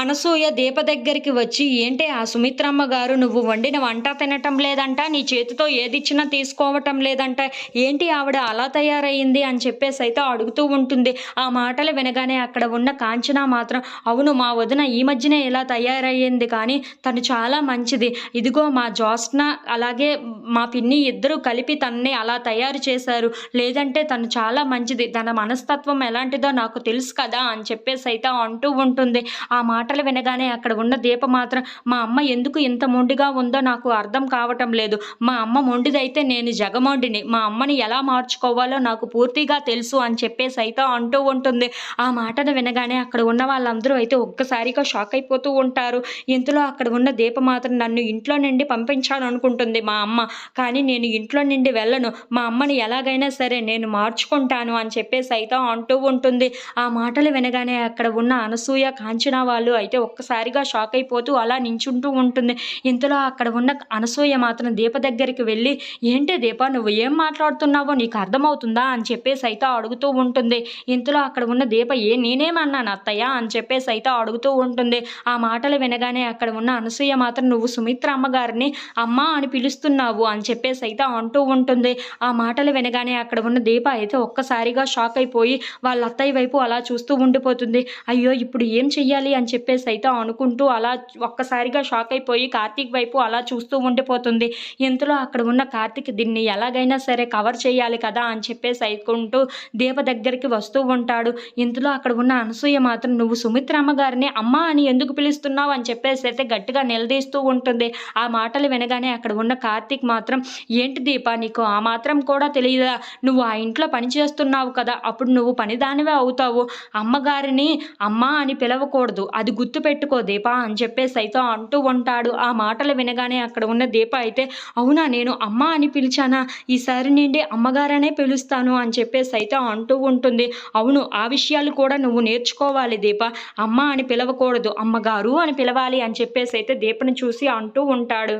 అనసూయ దీప దగ్గరికి వచ్చి ఏంటి ఆ సుమిత్రమ్మ గారు నువ్వు వండిన వంట తినటం లేదంట నీ చేతితో ఏదిచ్చినా తీసుకోవటం లేదంట ఏంటి ఆవిడ అలా తయారయ్యింది? అని చెప్పేసి అయితే అడుగుతూ ఉంటుంది. ఆ మాటలు వినగానే అక్కడ ఉన్న కాంచన మాత్రం అవును మా వదిన ఈ మధ్యనే ఇలా తయారయ్యింది కానీ తను చాలా మంచిది. ఇదిగో మా జోస్న అలాగే మా పిన్ని ఇద్దరు కలిపి తనని అలా తయారు చేశారు. లేదంటే తను చాలా మంచిది. తన మనస్తత్వం ఎలాంటిదో నాకు తెలుసు కదా అని చెప్పేసి అయితే అంటూ ఉంటుంది. ఆ మాట మాటలు వినగానే అక్కడ ఉన్న దీప మాత్రం మా అమ్మ ఎందుకు ఇంత మొండిగా ఉందో నాకు అర్థం కావటం లేదు. మా అమ్మ మొండిదైతే నేను జగమొండిని. మా అమ్మని ఎలా మార్చుకోవాలో నాకు పూర్తిగా తెలుసు అని చెప్పేసి అయితే అంటూ ఉంటుంది. ఆ మాటను వినగానే అక్కడ ఉన్న వాళ్ళందరూ అయితే ఒక్కసారిగా షాక్ అయిపోతూ ఉంటారు. ఇంతలో అక్కడ ఉన్న దీప మాత్రం నన్ను ఇంట్లో నుండి పంపించాలనుకుంటుంది మా అమ్మ. కానీ నేను ఇంట్లో నుండి వెళ్ళను. మా అమ్మని ఎలాగైనా సరే నేను మార్చుకుంటాను అని చెప్పేసి అయితే అంటూ ఉంటుంది. ఆ మాటలు వినగానే అక్కడ ఉన్న అనసూయ కాంచన వాళ్ళు అయితే ఒక్కసారిగా షాక్ అయిపోతూ అలా నించుంటూ ఉంటుంది. ఇంతలో అక్కడ ఉన్న అనసూయ మాత్రం దీప దగ్గరికి వెళ్ళి ఏంటి దీప నువ్వు ఏం మాట్లాడుతున్నావో నీకు అర్థమవుతుందా? అని చెప్పేసి అయితే అడుగుతూ ఉంటుంది. ఇంతలో అక్కడ ఉన్న దీప ఏ నేనేమన్నాను అత్తయ్య? అని చెప్పేసి అయితే అడుగుతూ ఉంటుంది. ఆ మాటలు వినగానే అక్కడ ఉన్న అనసూయ మాత్రం నువ్వు సుమిత్ర అమ్మగారిని అమ్మ అని పిలుస్తున్నావు అని చెప్పేసి అయితే అంటూ ఉంటుంది. ఆ మాటలు వినగానే అక్కడ ఉన్న దీప అయితే ఒక్కసారిగా షాక్ అయిపోయి వాళ్ళ అత్తయ్య వైపు అలా చూస్తూ ఉండిపోతుంది. అయ్యో ఇప్పుడు ఏం చెయ్యాలి? అని చెప్పేసి అయితే అనుకుంటూ అలా ఒక్కసారిగా షాక్ అయిపోయి కార్తీక్ వైపు అలా చూస్తూ ఉండిపోతుంది. ఇంతలో అక్కడ ఉన్న కార్తీక్ దీన్ని ఎలాగైనా సరే కవర్ చేయాలి కదా అని చెప్పేసి అయికుంటూ దీప దగ్గరికి వస్తూ ఉంటాడు. ఇంతలో అక్కడ ఉన్న అనసూయ మాత్రం నువ్వు సుమిత్రమ్మ గారిని అమ్మ అని ఎందుకు పిలుస్తున్నావు? అని చెప్పేసి అయితే గట్టిగా నిలదీస్తూ ఉంటుంది. ఆ మాటలు వినగానే అక్కడ ఉన్న కార్తీక్ మాత్రం ఏంటి దీప నీకు ఆ మాత్రం కూడా తెలియదా నువ్వు ఆ ఇంట్లో పని చేస్తున్నావు కదా అప్పుడు నువ్వు పనిదానివే అవుతావు. అమ్మగారిని అమ్మ అని పిలవకూడదు. అది గుర్తు పెట్టుకో దీప అని చెప్పేసి అయితే అంటూ ఉంటాడు. ఆ మాటలు వినగానే అక్కడ ఉన్న దీప అయితే అవునా నేను అమ్మ అని పిలిచానా? ఈసారి నుండి అమ్మగారనే పిలుస్తాను అని చెప్పేసి అయితే అంటూ ఉంటుంది. అవును ఆ విషయాలు కూడా నువ్వు నేర్చుకోవాలి దీప. అమ్మ అని పిలవకూడదు అమ్మగారు అని పిలవాలి అని చెప్పేసి అయితే దీపని చూసి అంటూ ఉంటాడు.